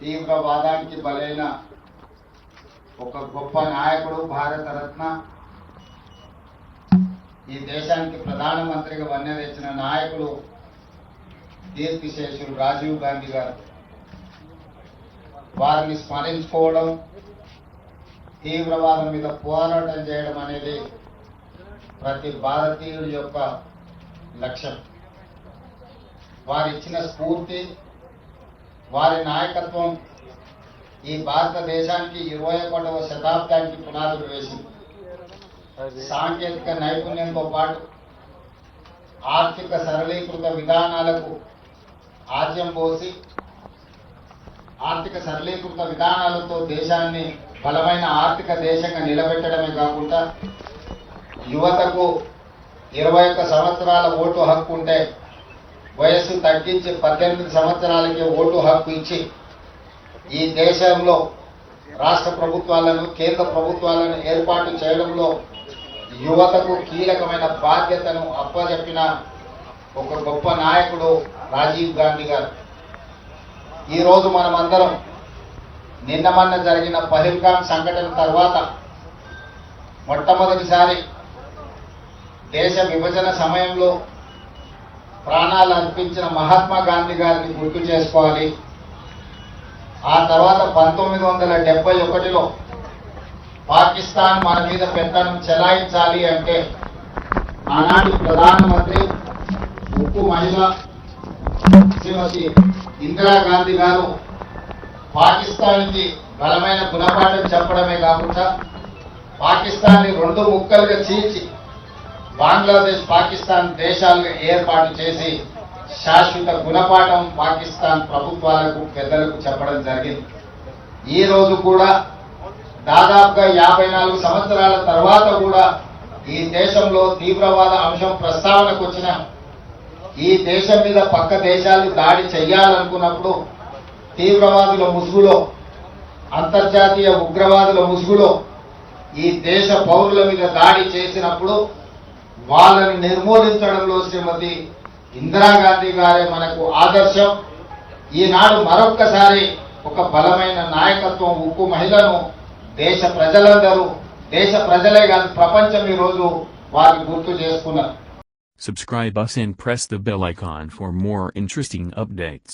తీవ్రవాదానికి బలైన ఒక గొప్ప నాయకుడు భారతరత్న. ఈ దేశానికి ప్రధానమంత్రిగా వన్నె తెచ్చిన నాయకుడు దీర్ఘశేషుడు రాజీవ్ గాంధీ గారు. వారిని స్మరించుకోవడం తీవ్రవాదం మీద పోరాటం చేయడం అనేది ప్రతి భారతీయుడి యొక్క లక్ష్యం. వారిచ్చిన స్ఫూర్తి వారి నాయకత్వం ఈ భారతదేశానికి ఇరవై ఒకటవ శతాబ్దానికి పునాదులు వేసింది. సాంకేతిక నైపుణ్యంతో పాటు ఆర్థిక సరళీకృత విధానాలకు ఆద్యం పోసి ఆర్థిక సరళీకృత విధానాలతో దేశాన్ని బలమైన ఆర్థిక దేశంగా నిలబెట్టడమే కాకుండా యువతకు ఇరవై ఒక్క సంవత్సరాల ఓటు హక్కు ఉంటే వయస్సు తగ్గించి పద్దెనిమిది సంవత్సరాలకి ఓటు హక్కు ఇచ్చి ఈ దేశంలో రాష్ట్ర ప్రభుత్వాలను కేంద్ర ప్రభుత్వాలను ఏర్పాటు చేయడంలో యువతకు కీలకమైన బాధ్యతను అప్పచెప్పిన ఒక గొప్ప నాయకుడు రాజీవ్ గాంధీ గారు. ఈరోజు మనమందరం నిన్న మొన్న జరిగిన పహిల్గాం సంఘటన తర్వాత మొట్టమొదటిసారి దేశ విభజన సమయంలో ప్రాణాలు అర్పించిన మహాత్మా గాంధీ గారిని గుర్తు చేసుకోవాలి. ఆ తర్వాత పంతొమ్మిది వందల డెబ్బై ఒకటిలో పాకిస్తాన్ మన మీద పెత్తనం చెలాయించాలి అంటే ఆనాటి ప్రధానమంత్రి ఉప్పు మహిళ శ్రీమతి ఇందిరాగాంధీ గారు పాకిస్తాన్కి బలమైన గుణపాఠం చెప్పడమే కాకుండా పాకిస్తాన్ని రెండు ముక్కలుగా చీల్చి బంగ్లాదేశ్ పాకిస్తాన్ దేశాలను ఏర్పాటు చేసి శాశ్వత గుణపాఠం పాకిస్తాన్ ప్రభుత్వాలకు పెద్దలకు చెప్పడం జరిగింది. ఈ రోజు కూడా దాదాపుగా యాభై నాలుగు సంవత్సరాల తర్వాత కూడా ఈ దేశంలో తీవ్రవాద అంశం ప్రస్తావనకు వచ్చిన ఈ దేశం మీద పక్క దేశాలు దాడి చేయాలనుకున్నప్పుడు తీవ్రవాదుల ముసుగులో అంతర్జాతీయ ఉగ్రవాదుల ముసుగులో ఈ దేశ పౌరుల మీద దాడి చేసినప్పుడు వాళ్ళని నిర్మూలించడంలో శ్రీమతి ఇందిరాగాంధీ గారే మనకు ఆదర్శం ఈనాడు మరొక్కసారి ఒక బలమైన నాయకత్వం ఉక్కు మహిళను దేశ ప్రజలందరూ దేశ ప్రజలే కాదు ప్రపంచం ఈరోజు వారిని గుర్తు చేసుకున్నారు Subscribe us and press the bell icon for more interesting updates.